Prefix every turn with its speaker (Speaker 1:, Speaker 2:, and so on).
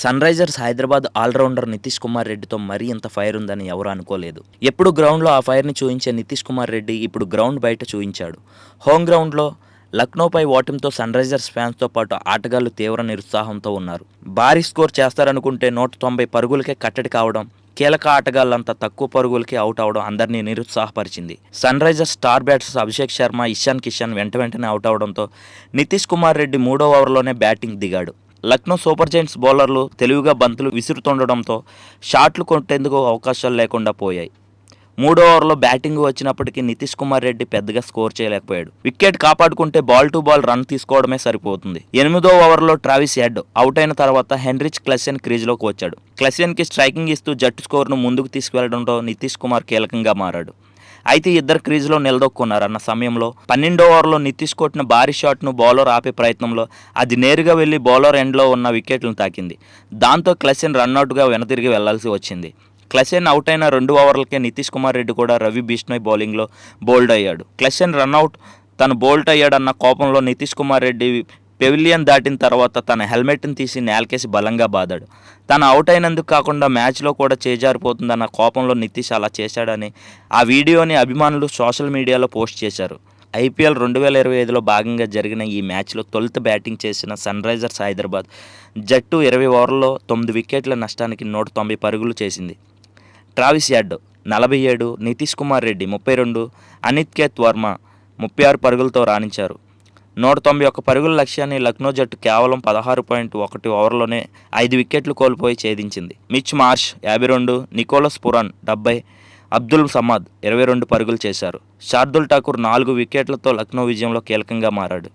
Speaker 1: Sun Risers Hyderabad allrounder Nitish Kumar రెడ్డితో మరీ ఇంత ఫైర్ ఉందని ఎవరు అనుకోలేదు. ఎప్పుడు గ్రౌండ్లో ఆ ఫైర్ని చూయించే నితీష్ కుమార్ రెడ్డి ఇప్పుడు గ్రౌండ్ బయట చూయించాడు. హోమ్ గ్రౌండ్లో లక్నోపై ఓటమితో సన్ రైజర్స్ ఫ్యాన్స్తో పాటు ఆటగాళ్ళు తీవ్ర నిరుత్సాహంతో ఉన్నారు. భారీ స్కోర్ చేస్తారనుకుంటే నూట తొంభై పరుగులకే కట్టడి కావడం కీలక ఆటగాళ్ళంతా తక్కువ పరుగులకి అవుట్ అవడం అందరినీ నిరుత్సాహపరిచింది. Sunrisers star bats Abhishek Sharma Ishan Kishan వెంట వెంటనే అవుట్ అవడంతో నితీష్ కుమార్ రెడ్డి మూడో ఓవర్లోనే బ్యాటింగ్ దిగాడు. లక్నో సూపర్ జైంట్స్ బౌలర్లు తెలివిగా బంతులు విసురుతుండడంతో షాట్లు కొట్టేందుకు అవకాశాలు లేకుండా పోయాయి. మూడో ఓవర్లో బ్యాటింగ్ వచ్చినప్పటికీ నితీష్ కుమార్ రెడ్డి పెద్దగా స్కోర్ చేయలేకపోయాడు. వికెట్ కాపాడుకుంటే బాల్ టు బాల్ రన్ తీసుకోవడమే సరిపోతుంది. ఎనిమిదో ఓవర్లో ట్రావిస్ హెడ్ అవుట్ అయిన తర్వాత హెన్రిచ్ క్లసియన్ క్రీజ్లోకి వచ్చాడు. క్లెసెన్కి స్ట్రైకింగ్ ఇస్తూ జట్టు స్కోర్ను ముందుకు తీసుకువెళ్ళడంతో నితీష్ కుమార్ కీలకంగా మారాడు. అయితే ఇద్దరు క్రీజ్లో నిలదొక్కున్నారు అన్న సమయంలో పన్నెండో ఓవర్లో నితీష్ కొట్టిన భారీ షాట్ను బౌలర్ ఆపే ప్రయత్నంలో అది నేరుగా వెళ్ళి బౌలర్ ఎండ్లో ఉన్న వికెట్లను తాకింది. దాంతో క్లెసెన్ రన్అట్గా వెనతిరిగి వెళ్ళాల్సి వచ్చింది. క్లసెన్ అవుట్ అయిన రెండు ఓవర్లకే నితీష్ కుమార్ రెడ్డి కూడా రవి బిష్ణోయ్ బౌలింగ్లో బోల్డ్ అయ్యాడు. క్లసెన్ రన్అట్ తను బోల్ట్ అయ్యాడన్న కోపంలో నితీష్ కుమార్ రెడ్డి పెవిలియన్ దాటిన తర్వాత తన హెల్మెట్ని తీసి నేలకేసి బలంగా బాదాడు. తను అవుట్ అయినందుకు కాకుండా మ్యాచ్లో కూడా చేజారిపోతుందన్న కోపంలో నితీష్ అలా చేశాడని ఆ వీడియోని అభిమానులు సోషల్ మీడియాలో పోస్ట్ చేశారు. ఐపీఎల్ రెండు వేల ఇరవై ఐదులో భాగంగా జరిగిన ఈ మ్యాచ్లో తొలుత బ్యాటింగ్ చేసిన సన్ రైజర్స్ హైదరాబాద్ జట్టు ఇరవై ఓవర్లలో తొమ్మిది వికెట్ల నష్టానికి నూట తొంభై పరుగులు చేసింది. ట్రావిస్ యాడ్ నలభై ఏడు నితీష్ కుమార్ రెడ్డి ముప్పై రెండు అనిత్ కేత్ వర్మ ముప్పై ఆరు పరుగులతో రాణించారు. నూట తొంభై ఒక్క పరుగుల లక్ష్యాన్ని లక్నో జట్టు కేవలం పదహారు పాయింట్ ఒకటి ఓవర్లోనే ఐదు వికెట్లు కోల్పోయి ఛేదించింది. మిచ్ మార్ష్ యాభై రెండు నికోలస్ పురాన్ డెబ్బై అబ్దుల్ సమాద్ ఇరవై రెండు పరుగులు చేశారు. శార్దుల్ ఠాకూర్ నాలుగు వికెట్లతో లక్నో విజయంలో కీలకంగా మారాడు.